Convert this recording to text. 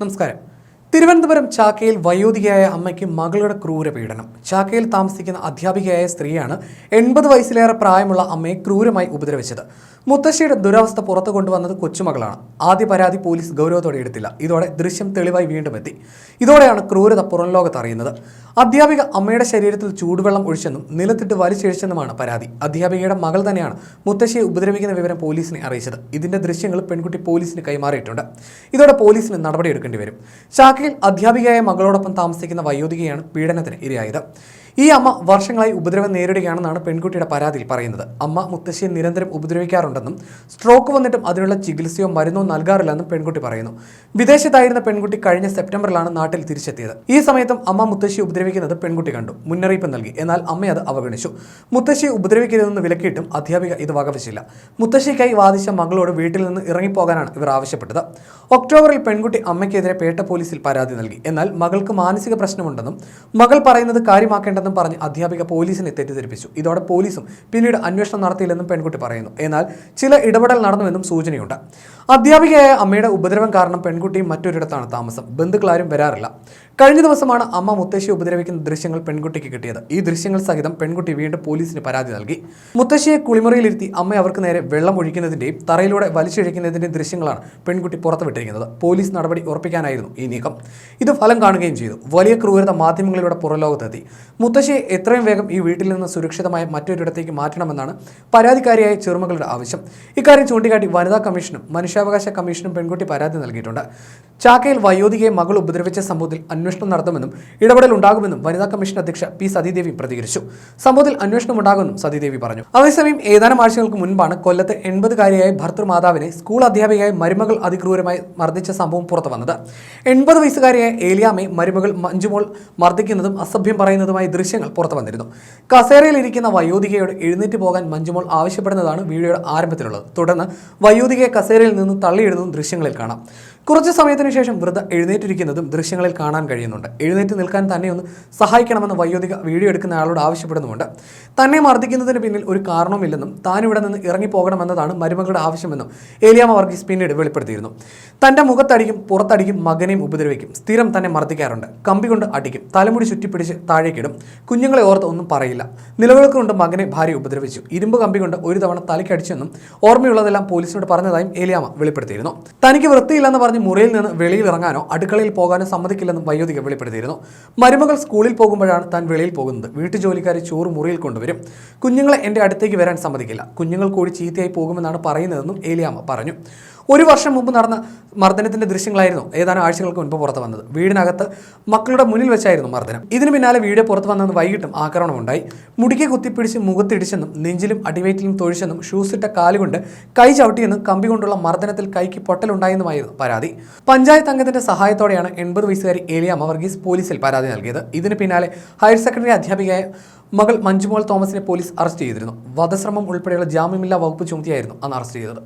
നമസ്കാരം. തിരുവനന്തപുരം ചാക്കയിൽ വയോധികയായ അമ്മയ്ക്ക് മകളുടെ ക്രൂര പീഡനം ചാക്കയിൽ താമസിക്കുന്ന അധ്യാപികയായ സ്ത്രീയാണ് എൺപത് വയസ്സിലേറെ പ്രായമുള്ള അമ്മയെ ക്രൂരമായി ഉപദ്രവിച്ചത്. മുത്തശ്ശിയുടെ ദുരവസ്ഥ പുറത്തു കൊണ്ടുവന്നത് കൊച്ചുമകളാണ്. ആദ്യ പരാതി പോലീസ് ഗൗരവത്തോടെ എടുത്തില്ല. ഇതോടെ ദൃശ്യം തെളിവായി വീണ്ടും എത്തി. ഇതോടെയാണ് ക്രൂരത പുറം ലോകത്ത് അറിയുന്നത് അധ്യാപിക അമ്മയുടെ ശരീരത്തിൽ ചൂടുവെള്ളം ഒഴിച്ചെന്നും നിലത്തിട്ട് വലിച്ചിഴിച്ചെന്നുമാണ് പരാതി. അധ്യാപികയുടെ മകൾ തന്നെയാണ് മുത്തശ്ശിയെ ഉപദ്രവിക്കുന്ന വിവരം പോലീസിനെ അറിയിച്ചത്. ഇതിന്റെ ദൃശ്യങ്ങൾ പെൺകുട്ടി പോലീസിന് കൈമാറിയിട്ടുണ്ട്. ഇതോടെ പോലീസിന് നടപടിയെടുക്കേണ്ടി വരും. ശാഖയിൽ അധ്യാപികയായ മകളോടൊപ്പം താമസിക്കുന്ന വയോധികയാണ് പീഡനത്തിന് ഇരയായത്. ഈ അമ്മ വർഷങ്ങളായി ഉപദ്രവം നേരിടുകയാണെന്നാണ് പെൺകുട്ടിയുടെ പരാതിയിൽ പറയുന്നത്. അമ്മ മുത്തശ്ശിയെ നിരന്തരം ഉപദ്രവിക്കാറുണ്ടെന്നും സ്ട്രോക്ക് വന്നിട്ടും അതിനുള്ള ചികിത്സയോ മരുന്നോ നൽകാറില്ലെന്നും പെൺകുട്ടി പറയുന്നു. വിദേശത്തായിരുന്ന പെൺകുട്ടി കഴിഞ്ഞ സെപ്റ്റംബറിലാണ് നാട്ടിൽ തിരിച്ചെത്തിയത്. ഈ സമയത്തും അമ്മ മുത്തശ്ശിയെ ഉപദ്രവിക്കുന്നത് പെൺകുട്ടി കണ്ടു. മുന്നറിയിപ്പ് നൽകി. എന്നാൽ അമ്മ അത് അവഗണിച്ചു. മുത്തശ്ശിയെ ഉപദ്രവിക്കരുതെന്ന് വിലക്കിയിട്ടും അധ്യാപിക ഇത് വകവച്ചില്ല. മുത്തശ്ശിക്കായി വാദിച്ച മകളോട് വീട്ടിൽ നിന്ന് ഇറങ്ങിപ്പോകാനാണ് ഇവർ ആവശ്യപ്പെട്ടത്. ഒക്ടോബറിൽ പെൺകുട്ടി അമ്മയ്ക്കെതിരെ പേട്ട പോലീസിൽ പരാതി നൽകി. എന്നാൽ മകൾക്ക് മാനസിക പ്രശ്നമുണ്ടെന്നും മകൾ പറയുന്നത് കാര്യമാക്കേണ്ടെന്നും പറഞ്ഞ് അധ്യാപിക പോലീസിനെ തെറ്റിദ്ധരിപ്പിച്ചു. ഇതോടെ പോലീസും പിന്നീട് അന്വേഷണം നടത്തിയില്ലെന്നും പെൺകുട്ടി പറയുന്നു. എന്നാൽ ചില ഇടപെടൽ നടന്നുവെന്നും സൂചനയുണ്ട്. അധ്യാപികയായ അമ്മയുടെ ഉപദ്രവം കാരണം പെൺകുട്ടിയും മറ്റൊരിടത്താണ് താമസം. ബന്ധുക്കളാരും വരാറില്ല. കഴിഞ്ഞ ദിവസമാണ് അമ്മ മുത്തശ്ശിയെ ഉപദ്രവിക്കുന്ന ദൃശ്യങ്ങൾ പെൺകുട്ടിക്ക് കിട്ടിയത്. ഈ ദൃശ്യങ്ങൾ സഹിതം പെൺകുട്ടി വീണ്ടും പോലീസിന് പരാതി നൽകി. മുത്തശ്ശിയെ കുളിമുറിയിലിരുത്തി അമ്മ അവർക്ക് നേരെ വെള്ളം ഒഴിക്കുന്നതിന്റെയും തറയിലൂടെ വലിച്ചിഴക്കുന്നതിന്റെയും ദൃശ്യങ്ങളാണ് പെൺകുട്ടി പുറത്തുവിട്ടിരിക്കുന്നത്. പോലീസ് നടപടി ഉറപ്പിക്കാനായിരുന്നു ഈ നീക്കം. ഇത് ഫലം കാണുകയും ചെയ്തു. വലിയ ക്രൂരത മാധ്യമങ്ങളിലൂടെ പുറലോകത്തെത്തി. മുത്തശ്ശിയെ എത്രയും വേഗം ഈ വീട്ടിൽ നിന്ന് സുരക്ഷിതമായ മറ്റൊരിടത്തേക്ക് മാറ്റണമെന്നാണ് പരാതിക്കാരിയായ ചെറുമകളുടെ ആവശ്യം. ഇക്കാര്യം ചൂണ്ടിക്കാട്ടി വനിതാ കമ്മീഷനും മനുഷ്യാവകാശ കമ്മീഷനും പെൺകുട്ടി പരാതി നൽകിയിട്ടുണ്ട്. ചാക്കയിൽ വയോധികയെ മകൾ ഉപദ്രവിച്ച സംഭവത്തിൽ അന്വേഷണം നടത്തുമെന്നും ഇടപെടൽ ഉണ്ടാകുമെന്നും വനിതാ കമ്മീഷൻ അധ്യക്ഷ പി സതീദേവി പ്രതികരിച്ചു. സംഭവത്തിൽ അന്വേഷണം ഉണ്ടാകുമെന്നും സതീദേവി പറഞ്ഞു. അതേസമയം ഏതാനും ആഴ്ചകൾക്ക് മുൻപാണ് കൊല്ലത്ത് എൺപതുകാരിയായ ഭർത്തൃമാതാവിനെ സ്കൂൾ അധ്യാപികയായ മരുമകൾ അതിക്രൂരമായി മർദ്ദിച്ച സംഭവം പുറത്തു വന്നത്. എൺപത് വയസ്സുകാരിയായ ഏലിയാമെ മരുമകൾ മഞ്ജുമോൾ മർദ്ദിക്കുന്നതും അസഭ്യം പറയുന്നതുമായ ദൃശ്യങ്ങൾ പുറത്തു വന്നിരുന്നു. കസേരയിൽ ഇരിക്കുന്ന വയോധികയോട് എഴുന്നേറ്റ് പോകാൻ മഞ്ജുമോൾ ആവശ്യപ്പെടുന്നതാണ് വീഡിയോയുടെ ആരംഭത്തിലുള്ളത്. തുടർന്ന് വയോധികയെ കസേരയിൽ നിന്ന് തള്ളിയിടുന്നതും ദൃശ്യങ്ങളിൽ കാണാം. കുറച്ച് സമയത്തിന് ശേഷം വൃദ്ധ എഴുന്നേറ്റിരിക്കുന്നതും ദൃശ്യങ്ങളിൽ കാണാൻ കഴിയുന്നുണ്ട്. എഴുന്നേറ്റ് നിൽക്കാൻ തന്നെ ഒന്ന് സഹായിക്കണമെന്ന് വയോധിക വീഡിയോ എടുക്കുന്ന ആളോട് ആവശ്യപ്പെടുന്നുമുണ്ട്. തന്നെ മർദ്ദിക്കുന്നതിന് പിന്നിൽ ഒരു കാരണവുമില്ലെന്നും താൻ ഇവിടെ നിന്ന് ഇറങ്ങിപ്പോകണമെന്നതാണ് മരുമകളുടെ ആവശ്യമെന്നും ഏലിയാമ വർഗീസ് പിന്നീട് വെളിപ്പെടുത്തിയിരുന്നു. തന്റെ മുഖത്തടിക്കും പുറത്തടിക്കും മകനെയും ഉപദ്രവിക്കും. സ്ഥിരം തന്നെ മർദ്ദിക്കാറുണ്ട്. കമ്പി കൊണ്ട് അടിക്കും. തലമുടി ചുറ്റിപ്പിടിച്ച് താഴേക്കിടും. കുഞ്ഞുങ്ങളെ ഓർത്ത് ഒന്നും പറയില്ല. നിലവിളക്ക് കൊണ്ട് മകനെ ഭാര്യ ഉപദ്രവിച്ചു. ഇരുമ്പ് കമ്പി കൊണ്ട് ഒരു തവണ തലയ്ക്കടിച്ചെന്നും ഓർമ്മയുള്ളതെല്ലാം പോലീസിനോട് പറഞ്ഞതായും ഏലിയാമ വെളിപ്പെടുത്തിയിരുന്നു. തനിക്ക് വൃത്തിയില്ലെന്ന് പറഞ്ഞ് മുറിയിൽ നിന്ന് വെളിയിൽ ഇറങ്ങാനോ അടുക്കളയിൽ പോകാനോ സമ്മതിക്കില്ലെന്നും വയോധിക വെളിപ്പെടുത്തിയിരുന്നു. മരുമകൾ സ്കൂളിൽ പോകുമ്പോഴാണ് താൻ വെളിയിൽ പോകുന്നത്. വീട്ടുജോലിക്കാരെ ചോറ് മുറിയിൽ കൊണ്ടുവരും. കുഞ്ഞുങ്ങളെ എന്റെ അടുത്തേക്ക് വരാൻ സമ്മതിക്കില്ല. കുഞ്ഞുങ്ങൾ കൂടി ചീത്തയായി പോകുമെന്നാണ് പറയുന്നതെന്നും ഏലിയാമ്മ പറഞ്ഞു. ഒരു വർഷം മുമ്പ് നടന്ന മർദ്ദനത്തിന്റെ ദൃശ്യങ്ങളായിരുന്നു ഏതാനും ആഴ്ചകൾക്ക് മുൻപ് പുറത്തു വന്നത്. വീടിനകത്ത് മക്കളുടെ മുന്നിൽ വെച്ചായിരുന്നു മർദ്ദനം. ഇതിന് പിന്നാലെ വീട് പുറത്ത് വന്നെന്ന് വൈകിട്ടും ആക്രമണമുണ്ടായി മുടിക്ക് കുത്തിപ്പിടിച്ച് മുഖത്തിടിച്ചെന്നും നെഞ്ചിലും അടിവയറ്റിലും തൊഴിച്ചെന്നും ഷൂസിട്ട കാലുകൊണ്ട് കൈ ചവിട്ടിയെന്നും കമ്പി കൊണ്ടുള്ള മർദ്ദനത്തിൽ കൈക്ക് പൊട്ടലുണ്ടായെന്നുമായിരുന്നു പരാതി. പഞ്ചായത്ത് അംഗത്തിന്റെ സഹായത്തോടെയാണ് എൺപത് വയസ്സുകാരി ഏലിയാമ്മ വർഗീസ് പോലീസിൽ പരാതി നൽകിയത്. ഇതിന് പിന്നാലെ ഹയർ സെക്കൻഡറി അധ്യാപികയായ മകൾ മഞ്ജുമോൾ തോമസിനെ പോലീസ് അറസ്റ്റ് ചെയ്തിരുന്നു. വധശ്രമം ഉൾപ്പെടെയുള്ള ജാമ്യമില്ലാ വകുപ്പ് ചുമത്തിയായിരുന്നു അന്ന് അറസ്റ്റ് ചെയ്തത്.